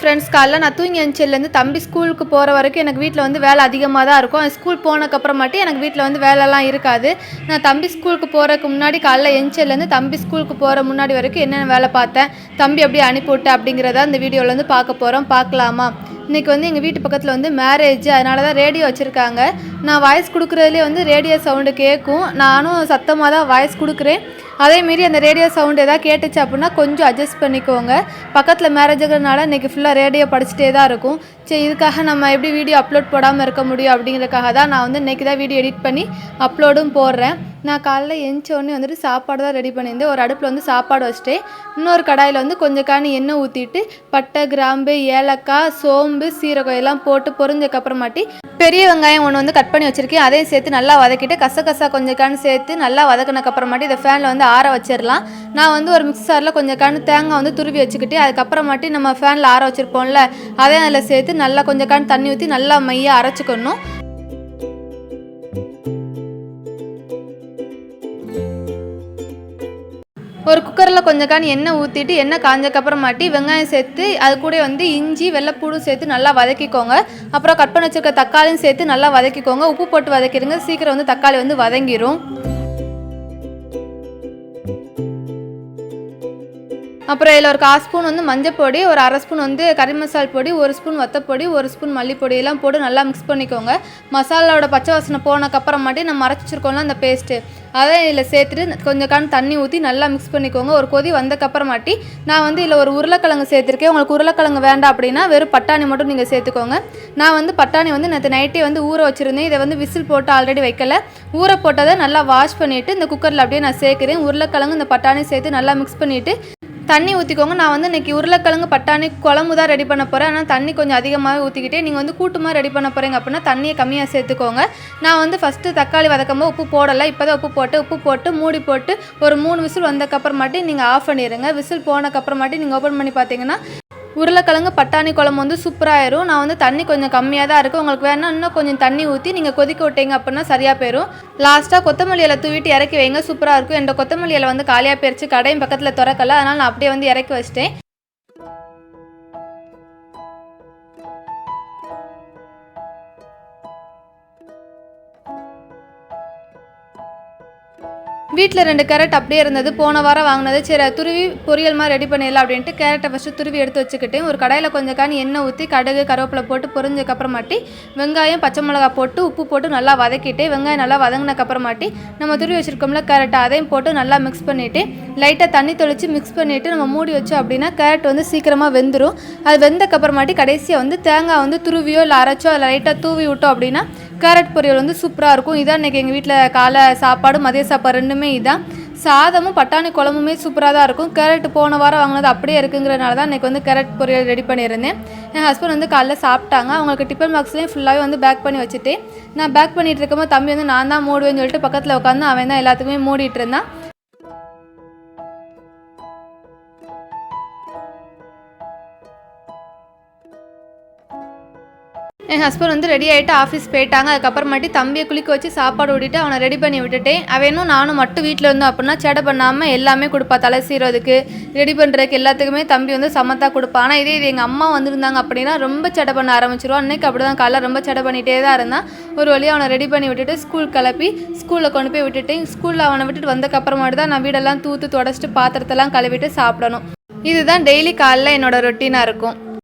Friends காலைல நான் தூங்கி எழுந்திரிலேருந்து தம்பி ஸ்கூலுக்கு போகிற வரைக்கும் எனக்கு வீட்டில் வந்து வேலை அதிகமாக தான் இருக்கும். ஸ்கூல் ஸ்கூல் மட்டும் எனக்கு வீட்டில் வந்து வேலைலாம் இருக்காது. நான் தம்பி ஸ்கூலுக்கு போகிறதுக்கு முன்னாடி காலைல எழுந்திரிலேருந்து தம்பி ஸ்கூலுக்கு போகிற முன்னாடி வரைக்கும் என்னென்ன வேலை பார்த்தேன் தம்பி அப்படியே அனுப்பிவிட்டேன் அப்படிங்கிறத இந்த வீடியோவில் வந்து பார்க்க போகிறோம் பார்க்கலாமா? இன்றைக்கி வந்து எங்கள் வீட்டு பக்கத்தில் வந்து மேரேஜ் அதனால தான் ரேடியோ வச்சுருக்காங்க. நான் வாய்ஸ் கொடுக்குறதுலேயே வந்து ரேடியோ சவுண்டு கேட்கும் நானும் சத்தமாக தான் வாய்ஸ் கொடுக்குறேன். அதேமாரி அந்த ரேடியோ சவுண்ட் எதாவது கேட்டுச்சு அப்படின்னா கொஞ்சம் அட்ஜஸ்ட் பண்ணிக்கோங்க. பக்கத்தில் மேரேஜுங்கிறதுனால இன்றைக்கி ஃபுல்லாக ரேடியோ படிச்சுட்டே தான் இருக்கும். சரி இதுக்காக நம்ம எப்படி வீடியோ அப்லோட் போடாமல் இருக்க முடியும் அப்படிங்கிறதுக்காக தான் நான் வந்து இன்றைக்கி தான் வீடியோ எடிட் பண்ணி அப்லோடும் போடுறேன். நான் காலைல எழுந்தோடனே வந்துட்டு சாப்பாடு தான் ரெடி பண்ணியிருந்தேன். ஒரு அடுப்பில் வந்து சாப்பாடு வச்சுட்டேன். இன்னொரு கடாயில் வந்து கொஞ்சம் காணி எண்ணெய் ஊற்றிட்டு பட்டை கிராம்பு ஏலக்காய் சோம்பு சீரகம் எல்லாம் போட்டு பொறிஞ்சக்கப்புறமாட்டி பெரிய வெங்காயம் ஒன்று வந்து கட் பண்ணி வச்சுருக்கேன். அதையும் சேர்த்து நல்லா வதக்கிட்டு கசகசா கொஞ்சம் கண் சேர்த்து நல்லா வதக்கினக்கப்புறமாட்டி இதை ஃபேனில் வந்து ஆற வச்சிடலாம். நான் வந்து ஒரு மிக்சரில் கொஞ்சம் கண் தேங்காய் வந்து துருவி வச்சுக்கிட்டு அதுக்கப்புறமாட்டி நம்ம ஃபேனில் ஆற வச்சுருப்போம்ல அதையும் அதில் சேர்த்து நல்லா கொஞ்சம் கண் தண்ணி ஊற்றி நல்லா மையாக அரைச்சிக்கணும். ஒரு குக்கரில் கொஞ்சம் காணி எண்ணெய் ஊற்றிட்டு எண்ணெய் காஞ்சக்கப்புறமாட்டி வெங்காயம் சேர்த்து அது கூட வந்து இஞ்சி வெள்ளைப்பூடும் சேர்த்து நல்லா வதக்கிக்கோங்க. அப்புறம் கட் பண்ணி வச்சுருக்க தக்காளியும் சேர்த்து நல்லா வதக்கிக்கோங்க. உப்பு போட்டு வதக்கிடுங்க. சீக்கிரம் வந்து தக்காளி வந்து வதங்கிரும். அப்புறம் இதில் ஒரு கால் ஸ்பூன் வந்து மஞ்சள் பொடி ஒரு அரை ஸ்பூன் வந்து கறி மசால் பொடி ஒரு ஸ்பூன் வத்தப்பொடி ஒரு ஸ்பூன் மல்லிப்பொடி எல்லாம் போட்டு நல்லா மிக்ஸ் பண்ணிக்கோங்க. மசாலாவோட பச்சை வாசனை போனக்கப்புறமாட்டி நம்ம அரைச்சி வச்சுருக்கோம்ல அந்த பேஸ்ட்டு அதை இதில் சேர்த்துட்டு கொஞ்சம் கான் தண்ணி ஊற்றி நல்லா மிக்ஸ் பண்ணிக்கோங்க. ஒரு கொதி வந்தக்கப்புறமாட்டி நான் வந்து இதில் ஒரு உருளைக்கிழங்கு சேர்த்துருக்கேன். உங்களுக்கு உருளைக்கிழங்கு வேண்டாம் அப்படின்னா வெறும் பட்டாணி மட்டும் நீங்கள் சேர்த்துக்கோங்க. நான் வந்து பட்டாணி வந்து நேற்று நைட்டே வந்து ஊற வச்சுருந்தேன். இதை வந்து விசில் போட்டு ஆல்ரெடி வைக்கல. ஊற போட்டதை நல்லா வாஷ் பண்ணிவிட்டு இந்த குக்கரில் அப்படியே நான் சேர்க்குறேன். உருளைக்கிழங்கு இந்த பட்டாணி சேர்த்து நல்லா மிக்ஸ் பண்ணிவிட்டு தண்ணி ஊற்றிக்கோங்க நான் வந்து இன்றைக்கி உருளைக்கிழங்கு பட்டாணி குழம்பு தான் ரெடி பண்ண போகிறேன் ஆனால் தண்ணி கொஞ்சம் அதிகமாகவே ஊற்றிக்கிட்டே நீங்கள் வந்து கூட்டுமாக ரெடி பண்ண போகிறீங்க அப்படின்னா தண்ணியை கம்மியாக சேர்த்துக்கோங்க. நான் வந்து ஃபஸ்ட்டு தக்காளி வதக்கும்போது உப்பு போடலை இப்போ தான் உப்பு போட்டு உப்பு போட்டு மூடி போட்டு ஒரு மூணு விசில் வந்தக்கப்புறமாட்டி நீங்கள் ஆஃப் பண்ணிடுங்க விசில் போனக்கப்புறமாட்டி நீங்கள் ஓப்பன் பண்ணி பார்த்தீங்கன்னா உருளைக்கிழங்கு பட்டாணி குழம்பு வந்து சூப்பராகிடும் நான் வந்து தண்ணி கொஞ்சம் கம்மியாக தான் இருக்குது உங்களுக்கு வேணால் இன்னும் கொஞ்சம் தண்ணி ஊற்றி நீங்கள் கொதிக்க விட்டீங்க அப்படின்னா சரியாக போயிடும் லாஸ்ட்டாக கொத்தமல்லி இலை தூவிட்டு இறக்கி வைங்க. சூப்பராக இருக்கும். என் கொத்தமல்லி இலை வந்து காலியாக போயிடுச்சு கடையும் பக்கத்தில் திறக்கல. அதனால் நான் அப்படியே வந்து இறக்கி வச்சிட்டேன். வீட்டில் ரெண்டு கேரட் அப்படியே இருந்தது. போன வாரம் வாங்கினது. சரி துருவி பொரியல் மாதிரி ரெடி பண்ணிடலாம் அப்படின்ட்டு கேரட்டை ஃபஸ்ட்டு துருவி எடுத்து வச்சுக்கிட்டேன் ஒரு கடையில் கொஞ்சம் காணி எண்ணெய் ஊற்றி கடுகு கருவேப்பிலை போட்டு பொரிஞ்சக்கப்புறமாட்டி வெங்காயம் பச்சை மிளகா போட்டு உப்பு போட்டு நல்லா வதக்கிட்டு வெங்காயம் நல்லா வதங்கினக்கப்புறமாட்டி நம்ம துருவி வச்சுருக்கோம்ல கேரட்டை அதையும் போட்டு நல்லா மிக்ஸ் பண்ணிவிட்டு லைட்டாக தண்ணி தெளித்து மிக்ஸ் பண்ணிவிட்டு நம்ம மூடி வச்சோம் அப்படின்னா கேரட் வந்து சீக்கிரமாக வெந்துடும் அது வெந்தக்கப்புறமாட்டி கடைசியாக வந்து தேங்காய் வந்து துருவியோ இல்லை அரைச்சோ அதில் லைட்டாக தூவி விட்டோம் அப்படின்னா கேரட் பொரியல் வந்து சூப்பராக இருக்கும். இதான் இன்றைக்கி எங்கள் வீட்டில் காலை சாப்பாடு மதிய சாப்பாடு ரெண்டுமே இதான். சாதமும் பட்டாணி குழம்புமே சூப்பராக தான் இருக்கும். கேரட் போன வாரம் வாங்கினது அப்படியே இருக்குங்கிறனால தான் இன்றைக்கி வந்து கேரட் பொரியல் ரெடி பண்ணியிருந்தேன். என் ஹஸ்பண்ட் வந்து காலைல சாப்பிட்டாங்க. அவங்களுக்கு டிஃபன் பாக்ஸ்லேயும் ஃபுல்லாகவே வந்து பேக் பண்ணி வச்சுட்டு நான் பேக் பண்ணிகிட்டு இருக்கும்போது தம்பி வந்து நான் தான் மூடுவேன்னு சொல்லிட்டு பக்கத்தில் உட்காந்து அவன் தான் எல்லாத்துக்குமே மூடிட்டு இருந்தான். என் ஹஸ்பண்ட் வந்து ரெடி ஆகிட்டு ஆஃபீஸ் போயிட்டாங்க. அதுக்கப்புறமாட்டி தம்பியை குளிக்க வச்சு சாப்பாடு ஓடிட்டு அவனை ரெடி பண்ணி விட்டுட்டேன். அவனும் நானும் மட்டும் வீட்டில் இருந்தோம் அப்படின்னா சேடை பண்ணாமல் எல்லாமே கொடுப்பா. தலை சீரதுக்கு ரெடி பண்ணுறதுக்கு எல்லாத்துக்குமே தம்பி வந்து சமத்தாக கொடுப்பான் ஆனால் இதே இது எங்கள் அம்மா வந்திருந்தாங்க அப்படின்னா ரொம்ப சேடை பண்ண ஆரம்பிச்சிருவோம் அன்னைக்கு அப்படி தான் காலைல ரொம்ப சேடை பண்ணிகிட்டே தான் இருந்தான் ஒரு வழியாக அவனை ரெடி பண்ணி விட்டுட்டு ஸ்கூல் கிளப்பி ஸ்கூலில் கொண்டு போய் விட்டுட்டேன். ஸ்கூலில் அவனை விட்டுட்டு வந்தக்கப்புறமாட்டு தான் நான் வீடெல்லாம் தூத்து தொடச்சிட்டு பாத்திரத்தெல்லாம் கழுவிட்டு சாப்பிடணும். இதுதான் டெய்லி காலைல என்னோட ரொட்டீனாக இருக்கும்.